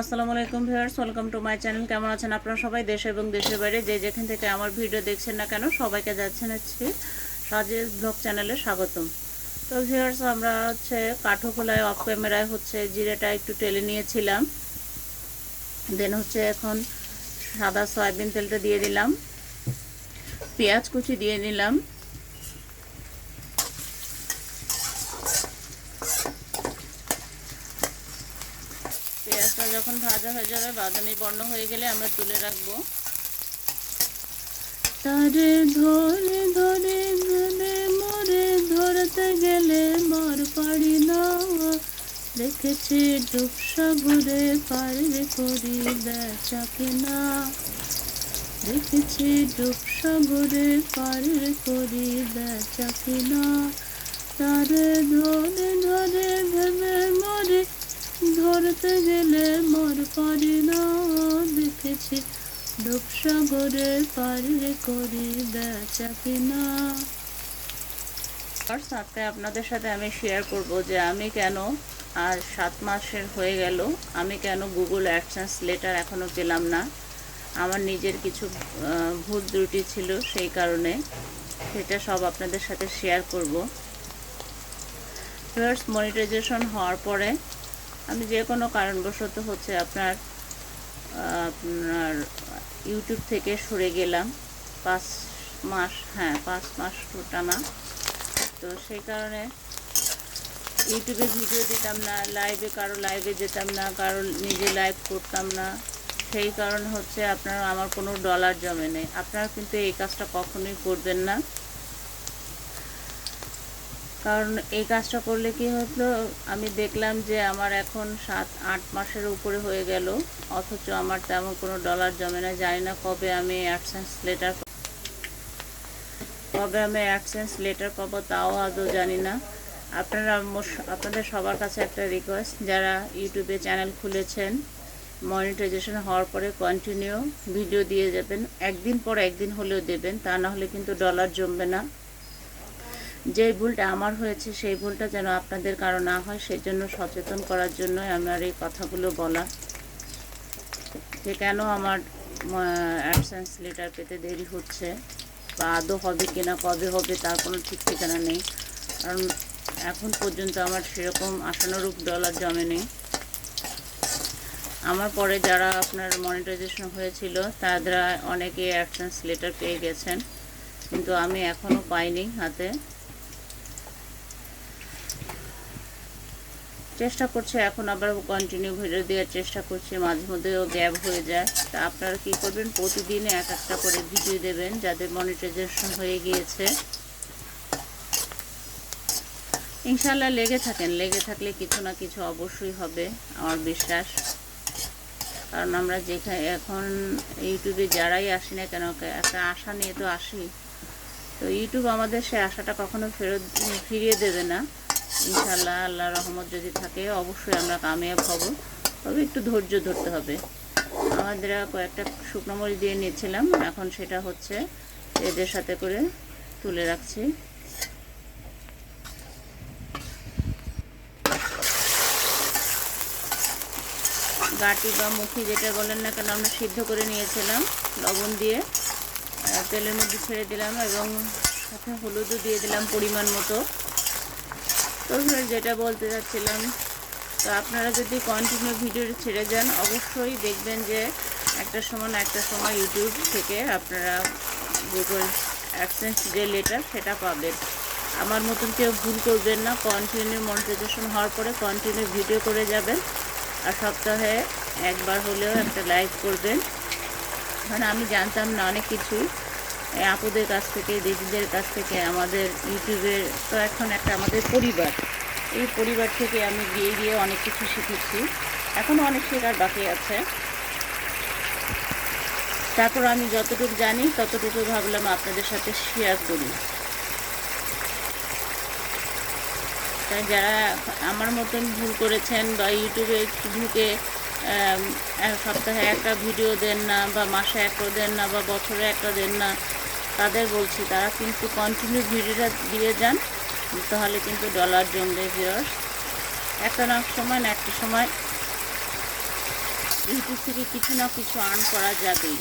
আসসালামু আলাইকুম viewers, welcome to my channel. কেমন আছেন আপনারা সবাই? দেশে এবং দেশের বাইরে যে যেখান থেকে আমার ভিডিও দেখছেন না কেন, সবাইকে যাচ্ছেন হচ্ছে সাজের ব্লগ চ্যানেলে স্বাগতম। তো ভিউয়ার্স, আমরা হচ্ছে কাঠোখোলায় অফ ক্যামেরায় হচ্ছে জিরেটা একটু টেলে নিয়েছিলাম। দেন হচ্ছে এখন সাদা সয়াবিন তেলটা দিয়ে দিলাম। পেঁয়াজ কুচি দিয়ে নিলাম। যখন ভাজা হয়ে যাবে, বাদামি বর্ণ হয়ে গেলে আমরা তুলে রাখব। তারে ধরে ধরে ধরে, মরে ধরতে গেলে মর পারি না। দেখেছি ডুব সাগরে পারে করি বেচা কিনা। দেখেছি ডুব সাগরে পারে করি বেচা কিনা। তারে ধরে ধরে ভেবে মরে ধরতে গেলে মর পারি না দেখেছি ডুবসাগরে পারে করি বেচা কিনা। সাথে আপনাদের সাথে আমি শেয়ার করব যে আমি কেন আর সাত মাসের হয়ে গেল, আমি কেন গুগল অ্যাডসেন্স লেটার এখনও পেলাম না। আমার নিজের কিছু ভুল ত্রুটি ছিল সেই কারণে সেটা সব আপনাদের সাথে শেয়ার করব। ফার্স্ট মনিটাইজেশন হওয়ার পরে আমি যে কোনো কারণবশত হচ্ছে আপনার আপনার ইউটিউব থেকে সরে গেলাম। পাঁচ মাস হ্যাঁ পাঁচ মাস টানা তো সেই কারণে ইউটিউবে ভিডিও দিতাম না লাইভে কারও লাইভে যেতাম না, কারও নিজে লাইভ করতাম না। সেই কারণে হচ্ছে আপনার, আমার কোনো ডলার জমে নেই। আপনারা কিন্তু এই কাজটা কখনোই করবেন না। কারণ এই কাজটা করলে কি হতো আমি দেখলাম যে আমার এখন সাত, আট মাসের উপরে হয়ে গেল। অথচ আমার তেমন কোনো ডলার জমে না। জানি না কবে আমি অ্যাডসেন্স লেটার কবে আমি অ্যাডসেন্স লেটার পাবো তাও আদৌ জানি না। আপনারা আপনাদের সবার কাছে একটা রিকোয়েস্ট যারা ইউটিউবে চ্যানেল খুলেছেন মনিটাইজেশন হওয়ার পরে কন্টিনিউ ভিডিও দিয়ে যাবেন। একদিন পর একদিন হলেও দেবেন, তা না হলে কিন্তু ডলার জমবে না। যে ভুলটা আমার হয়েছে, সেই ভুলটা যেন আপনাদের কারও না হয় সেই জন্য সচেতন করার জন্যই আমার এই কথাগুলো বলা। যে কেন আমার অ্যাবসেন্স লেটার পেতে দেরি হচ্ছে, বা আদৌ হবে কিনা, কবে হবে, তার কোনো ঠিক ঠিকানা নেই। কারণ এখন পর্যন্ত আমার সেরকম আশানুরূপ ডলার জমে নেই। আমার পরে যারা আপনার মনিটাইজেশন হয়েছিল, তারা অনেকে অ্যাবসেন্স লেটার পেয়ে গেছেন। কিন্তু আমি এখনও পাইনি হাতে। চেষ্টা করছে, এখন আবার কন্টিনিউ ভিডিও দেওয়ার চেষ্টা করছি, মাঝে মধ্যেও গ্যাপ হয়ে যায়। তা আপনারা কি করবেন? প্রতিদিন এক একটা করে ভিডিও দেবেন যাদের মনিটাইজেশন হয়ে গিয়েছে। ইনশাল্লাহ লেগে থাকেন, লেগে থাকলে কিছু না কিছু অবশ্যই হবে, আমার বিশ্বাস। কারণ আমরা যেখানে, এখন ইউটিউবে যারাই আসি না কেন, একটা আশা নিয়ে তো আসি। তো ইউটিউব আমাদের সে আশাটা কখনো ফেরত, ফিরিয়ে দেবে না। ইনশাল্লাহ আল্লাহ রহমত যদি থাকে, অবশ্যই আমরা কামিয়াব হব। তবে একটু ধৈর্য ধরতে হবে। আমাদের কয়েকটা শুকনো মরিচ দিয়ে নিয়েছিলাম, এখন সেটা হচ্ছে এদের সাথে করে তুলে রাখছি। গাটি বা মুখি যেটা বলেন না কেন, আমরা সিদ্ধ করে নিয়েছিলাম লবণ দিয়ে। তেলের মধ্যে ছেড়ে দিলাম এবং সাথে হলুদও দিয়ে দিলাম পরিমাণ মতো। তো যেটা বলতে যাচ্ছিলাম, তো আপনারা যদি কন্টিনিউ ভিডিও ছেড়ে যান, অবশ্যই দেখবেন যে একটা সময় একটা সময় ইউটিউব থেকে আপনারা গুগল অ্যাডসেন্স যে লেটার সেটা পাবেন। আমার মতন কেউ ভুল করবেন না কন্টিনিউ মনিটাইজেশন হওয়ার পরে কন্টিনিউ ভিডিও করে যাবেন, আর সপ্তাহে একবার হলেও একটা লাইভ করবেন। মানে আমি জানতাম না অনেক কিছুই। আপুদের কাছ থেকে, দিদিদের কাছ থেকে, আমাদের ইউটিউবের তো এখন একটা আমাদের পরিবার। এই পরিবার থেকে আমি গিয়ে গিয়ে অনেক কিছু শিখেছি। এখনও অনেক শেখার বাকি আছে। তারপর আমি যতটুকু জানি, ততটুকু ভাবলাম আপনাদের সাথে শেয়ার করি। তাই যারা আমার মতন ভুল করেছেন বা ইউটিউবে ঢুকে সপ্তাহে একটা ভিডিও দেন না, বা মাসে একটা দেন না, বা বছরে একটা দেন না, তাদের বলছি, তারা কিন্তু কন্টিনিউ ভিডিওটা দিয়ে যান, তাহলে কিন্তু ডলার জমবে ভিউয়ার্স একটা না সময়, না একটা সময় ইউটিউব থেকে কিছু না কিছু আর্ন করা যাবেই।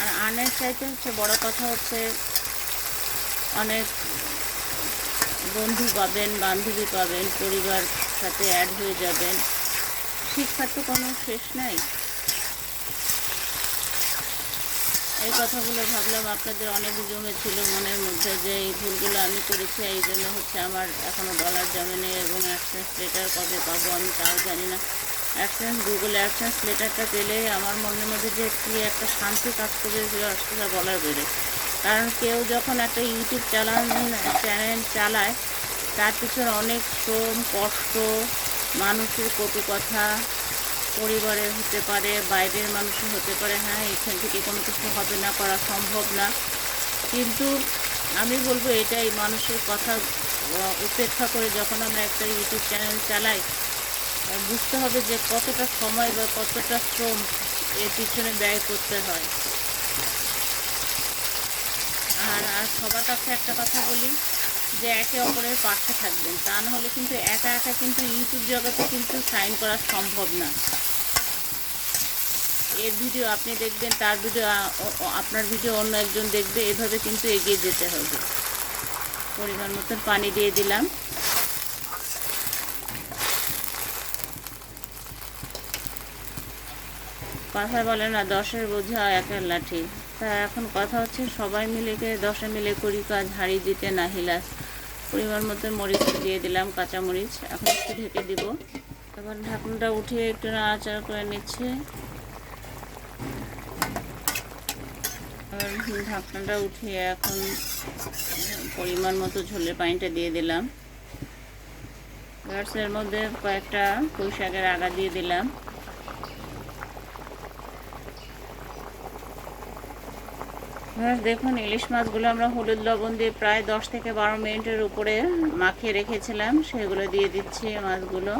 আর আর্নের চাইতে হচ্ছে, বড় কথা হচ্ছে, অনেক বন্ধু পাবেন, বান্ধবী পাবেন পরিবার সাথে অ্যাড হয়ে যাবেন। শিক্ষার তো কোনো শেষ নাই। এই কথাগুলো ভাবলাম আপনাদের অনেক জমে জমেছিল মনের মধ্যে যে এই ভুলগুলো আমি করেছি, এই জন্য হচ্ছে আমার এখনও ডলার জমে নেই এবং অ্যাক্সেন্স লেটার কবে পাবো আমি তাও জানি না। অ্যাক্সেন্স গুগল অ্যাক্সেন্স লেটারটা পেলে আমার মনের মধ্যে যে কী একটা শান্তি কাজ করবে সেটা বলার বেড়ে। কারণ কেউ যখন একটা ইউটিউব চালান, চ্যানেল চালায়, তার পিছনে অনেক শ্রম, কষ্ট মানুষের কটু কথা, পরিবারের হতে পারে, বাইরের মানুষের হতে পারে হ্যাঁ এখান থেকে কোনো কিছু হবে না, করা সম্ভব না। কিন্তু আমি বলব এটাই, মানুষের কথা উপেক্ষা করে যখন আমরা একটা ইউটিউব চ্যানেল চালাই বুঝতে হবে যে কতটা সময় বা কতটা শ্রম এর পিছনে ব্যয় করতে হয়। আর আর সবার কাছে একটা কথা বলি যে একে অপরের পাশে থাকবেন। তা না হলে কিন্তু একা একা কিন্তু ইউটিউব জগতে কিন্তু সাইন করা সম্ভব না। এর ভিডিও আপনি দেখবেন, তার ভিডিও আপনার ভিডিও অন্য একজন দেখবে, এভাবে কিন্তু এগিয়ে যেতে হবে। পরিমাণ মতন পানি দিয়ে দিলাম। কথায় বলে না, দশের বোঝা একের লাঠি। তা এখন কথা হচ্ছে সবাই মিলে দশে মিলে করি কাজ, হারিয়ে দিতে না হিলাস পরিমাণ মতো মরিচ দিয়ে দিলাম, কাঁচা মরিচ। এখন একটু ঢেকে দিব। এবার ঢাকনাটা উঠিয়ে একটু নাড়াচাড়া করে নিচ্ছে। ঢাকনাটা উঠিয়ে এখন পরিমাণ মতো ঝোলের পানিটা দিয়ে দিলাম। গাছের মধ্যে কয়েকটা পুঁই শাকের আগা দিয়ে দিলাম। দেখুন, ইলিশ মাছগুলো আমরা হলুদ লবণ দিয়ে প্রায় দশ থেকে বারো মিনিটের উপরে মাখিয়ে রেখেছিলাম। সেগুলো দিয়ে দিচ্ছি মাছগুলো।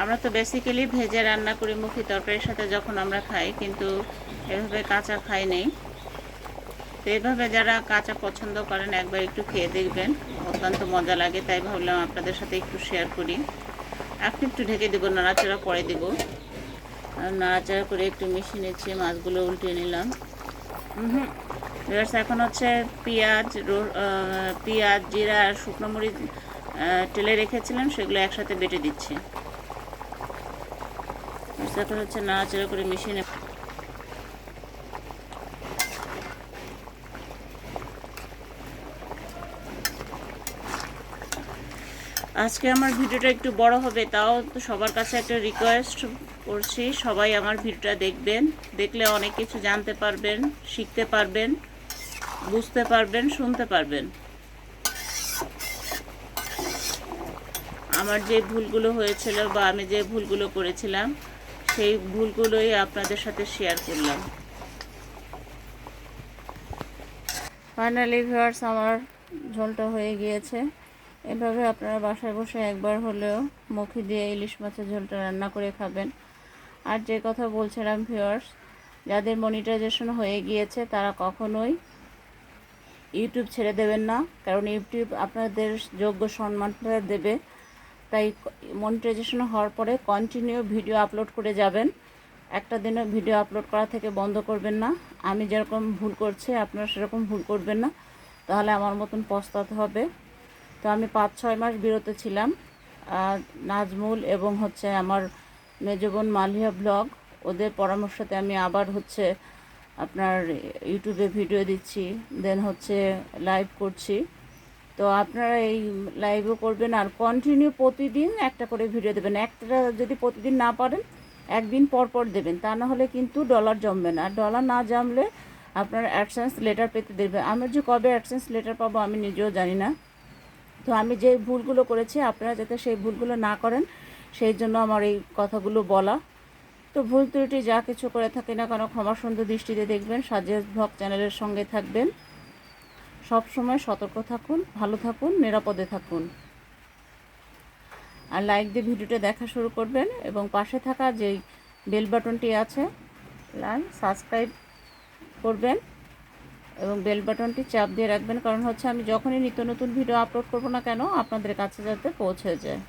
আমরা তো বেসিক্যালি ভেজে রান্না করি মুখি তরকারির সাথে যখন আমরা খাই, কিন্তু এভাবে কাঁচা খাই নেই। তো এভাবে যারা কাঁচা পছন্দ করেন, একবার একটু খেয়ে দেখবেন। অত্যন্ত মজা লাগে, তাই ভাবলাম আপনাদের সাথে একটু শেয়ার করি। এখন একটু ঢেকে দেবো, নাড়াচাড়া পরে দেবো। নাড়াচাড়া করে একটু মিশিয়ে নিচ্ছি, মাছগুলো উল্টে নিলাম। হুম এখন হচ্ছে পেঁয়াজ পেঁয়াজ, জিরা আর শুকনো মরিচ টেলে রেখেছিলাম, সেগুলো একসাথে বেটে দিচ্ছি। এখন হচ্ছে নাড়াচাড়া করে মিশিয়ে আজকে আমার ভিডিওটা একটু বড় হবে, তাও সবার কাছে একটা রিকোয়েস্ট করছি। সবাই আমার ভিডিওটা দেখবেন। দেখলে অনেক কিছু জানতে পারবেন, শিখতে পারবেন, বুঝতে পারবেন, শুনতে পারবেন। আমার যে ভুলগুলো হয়েছিল বা আমি যে ভুলগুলো করেছিলাম, সেই ভুলগুলোই আপনাদের সাথে শেয়ার করলাম। ফাইনালি ভিউয়ার্স আমার ঝোলটা হয়ে গিয়েছে। এভাবে আপনারা বাসায় বসে একবার হলেও মুখি দিয়ে ইলিশ মাছের ঝোলটা রান্না করে খাবেন। আর যে কথা বলছিলাম ভিউয়ার্স যাদের মনিটাইজেশন হয়ে গিয়েছে, তারা কখনোই ইউটিউব ছেড়ে দেবেন না। কারণ ইউটিউব আপনাদের যোগ্য সম্মানটা দেবে। তাই মনিটাইজেশন হওয়ার পরে কন্টিনিউ ভিডিও আপলোড করে যাবেন। একটা দিনে ভিডিও আপলোড করা থেকে বন্ধ করবেন না। আমি যেরকম ভুল করছি, আপনারা সেরকম ভুল করবেন না। তাহলে আমার মতন পস্তাতে হবে। তো আমি পাঁচ ছয় মাস বিরত ছিলাম। নাজমুল এবং হচ্ছে আমার মেজবোন মালিয়া ব্লগ। ওদের পরামর্শতে আমি আবার হচ্ছে আপনার ইউটিউবে ভিডিও দিচ্ছি, দেন হচ্ছে লাইভ করছি। তো আপনারা এই লাইভও করবেন আর কন্টিনিউ প্রতিদিন একটা করে ভিডিও দেবেন। একটা যদি প্রতিদিন না পারেন, একদিন পর পর দেবেন। তা না হলে কিন্তু ডলার জমবে না। আর ডলার না জমলে আপনার অ্যাডসেন্স লেটার পেতে দেবে। আমি যে কবে অ্যাডসেন্স লেটার পাবো আমি নিজেও জানি না। তো আমি যে ভুলগুলো করেছি, আপনারা যাতে সেই ভুলগুলো না করেন সেই জন্য আমার এই কথাগুলো বলা। তো ভুল ত্রুটি যা কিছু করে থাকি না কেন, ক্ষমা সুন্দর দৃষ্টিতে দেখবেন সাজেজ ভ্লগ চ্যানেলের সঙ্গে থাকবেন। সব সময় সতর্ক থাকুন, ভালো থাকুন, নিরাপদে থাকুন। আর লাইক দিয়ে ভিডিওটা দেখা শুরু করবেন এবং পাশে থাকা যেই বেল বাটনটি আছে লাইক সাবস্ক্রাইব করবেন এবং বেল বাটনটি চাপ দিয়ে রাখবেন। কারণ হচ্ছে আমি যখনই নিত্য নতুন ভিডিও আপলোড করব না কেন, আপনাদের কাছে যাতে পৌঁছে যায়।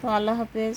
তো আল্লাহ হাফেজ।